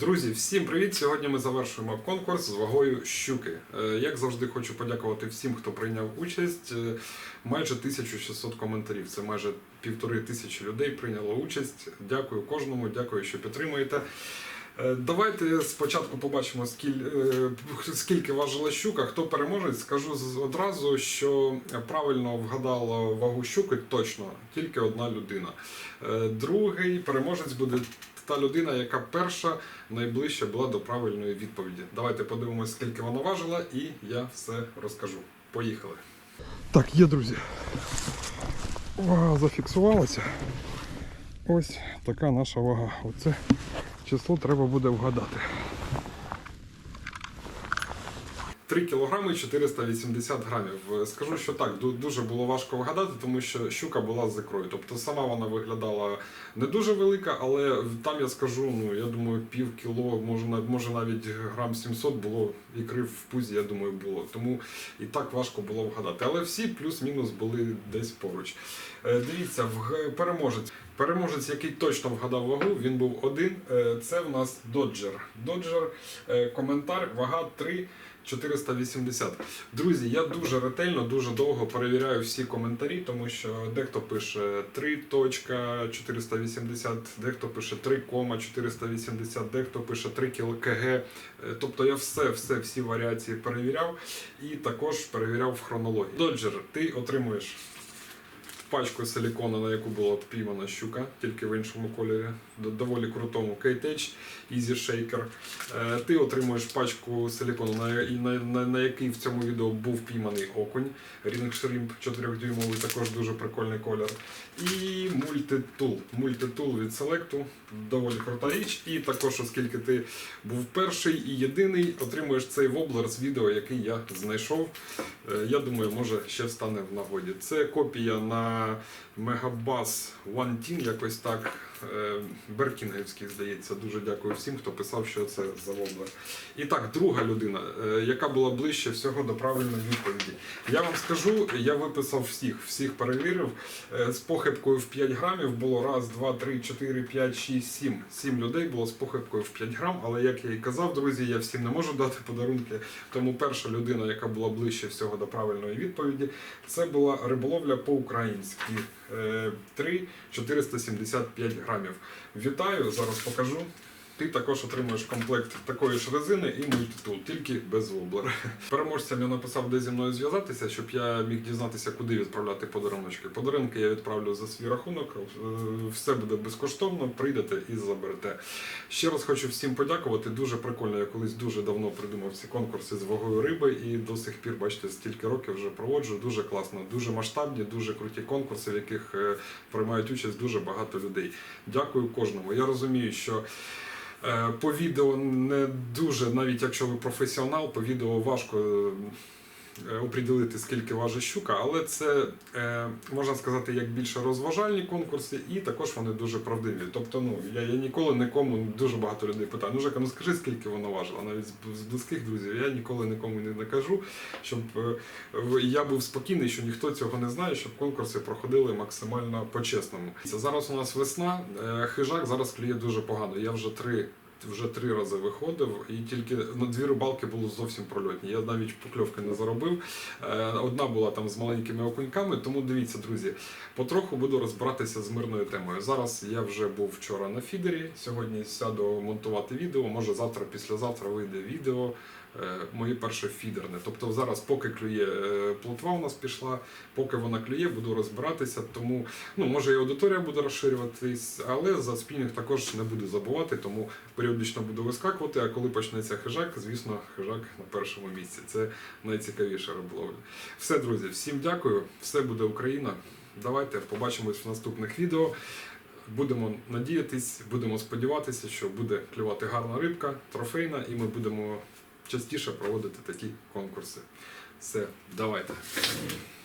Друзі, всім привіт! Сьогодні ми завершуємо конкурс з вагою щуки. Е, Як завжди, хочу подякувати всім, хто прийняв участь. Е, Майже 1600 коментарів. Це майже півтори тисячі людей прийняло участь. Дякую кожному, дякую, що підтримуєте. Е, Давайте спочатку побачимо, скільки важила щука. Хто переможець, скажу одразу, що правильно вгадала вагу щуки точно тільки одна людина. Другий переможець буде та людина, яка перша найближче була до правильної відповіді. Давайте подивимося, скільки вона важила, і я все розкажу. Поїхали. Так, є, друзі. Вага зафіксувалася. Ось така наша вага. Оце число треба буде вгадати. 3 кілограми 480 грамів. Е, Скажу, що так, дуже було важко вгадати, тому що щука була з ікрою. Тобто сама вона виглядала не дуже велика, але там я скажу, ну я думаю, пів кіло, може, може навіть грам 700 було ікри в пузі, я думаю, було. Тому і так важко було вгадати. Але всі плюс-мінус були десь поруч. Е, Дивіться, в переможець. Переможець, який точно вгадав вагу, він був один. Е, Це в нас Доджер. Доджер, коментар, вага 3. 480. Друзі, я дуже ретельно, дуже довго перевіряю всі коментарі, тому що дехто пише 3.480, дехто пише 3,480, дехто пише 3 кг. Е, Тобто я все, все, всі варіації перевіряв і також перевіряв в хронології. Доджер, ти отримуєш пачку силікону, на яку була впіймана щука, тільки в іншому кольорі, доволі крутому K-Tech Easy Shaker. Е, Ти отримуєш пачку силікону, на, на, на, на який в цьому відео був пійманий окунь. Ring Shrimp 4-дюймовий, також дуже прикольний колір. І мультитул. Мультитул від Selectu, доволі крута річ. І також, оскільки ти був перший і єдиний, отримуєш цей воблер з відео, який я знайшов. Е, Я думаю, може ще стане в нагоді. Це копія на euh, Megabass One Teen, якось так. е, Беркінгівський, здається. Дуже дякую всім, хто писав, що це за воблер. І так, друга людина, е, яка була ближче всього до правильної відповіді. Я вам скажу, я виписав всіх, всіх перевірив. Е, З похибкою в 5 грамів було раз, два, три, чотири, п'ять, шість, сім. Сім людей було з похибкою в 5 грам, але як я і казав, друзі, я всім не можу дати подарунки. Тому перша людина, яка була ближче всього до правильної відповіді, це була риболовля по-українськи. Е, 3 475 грамів. Вітаю, зараз покажу. Ти також отримуєш комплект такої ж резини і мультитул, тільки без воблера. Переможцям я написав, де зі мною зв'язатися, щоб я міг дізнатися, куди відправляти подарунки. Подарунки я відправлю за свій рахунок. е, Все буде безкоштовно, прийдете і заберете. Ще раз хочу всім подякувати. Дуже прикольно. Я колись дуже давно придумав ці конкурси з вагою риби, і до сих пір, бачите, стільки років вже проводжу. Дуже класно, дуже масштабні, дуже круті конкурси, в яких е, приймають участь дуже багато людей. Дякую кожному. Я розумію, що. Е, По відео не дуже, навіть якщо ви професіонал, по відео важко оприділити, скільки важить щука, але це е, можна сказати як більше розважальні конкурси, і також вони дуже правдиві. Тобто, ну я, я ніколи нікому дуже багато людей питаю. Ну Жека, ну скажи, скільки воно важило. Навіть з, близьких друзів я ніколи нікому не, не кажу, щоб е, я був спокійний, що ніхто цього не знає, щоб конкурси проходили максимально по-чесному. Зараз у нас весна. е, Хижак зараз клює дуже погано. Я вже три. Вже три рази виходив, і тільки на дві рибалки були зовсім прольотні. Я навіть покльовки не заробив. Е, Одна була там з маленькими окуньками. Тому дивіться, друзі, потроху буду розбиратися з мирною темою. Зараз я вже був вчора на фідері. Сьогодні сяду монтувати відео. Може завтра, післязавтра вийде відео. Е, Моє перше фідерне. Тобто зараз, поки клює е, плотва, у нас пішла, поки вона клює, буду розбиратися. Тому ну може і аудиторія буде розширюватись, але за спінінг також не буду забувати, тому періодично буду вискакувати. А коли почнеться хижак, звісно, хижак на першому місці. Це найцікавіша риболовля. Все, друзі, всім дякую. Все буде Україна. Давайте побачимось в наступних відео. Будемо надіятись, будемо сподіватися, що буде клювати гарна рибка, трофейна, і ми будемо частіше проводити такі конкурси. Все, давайте.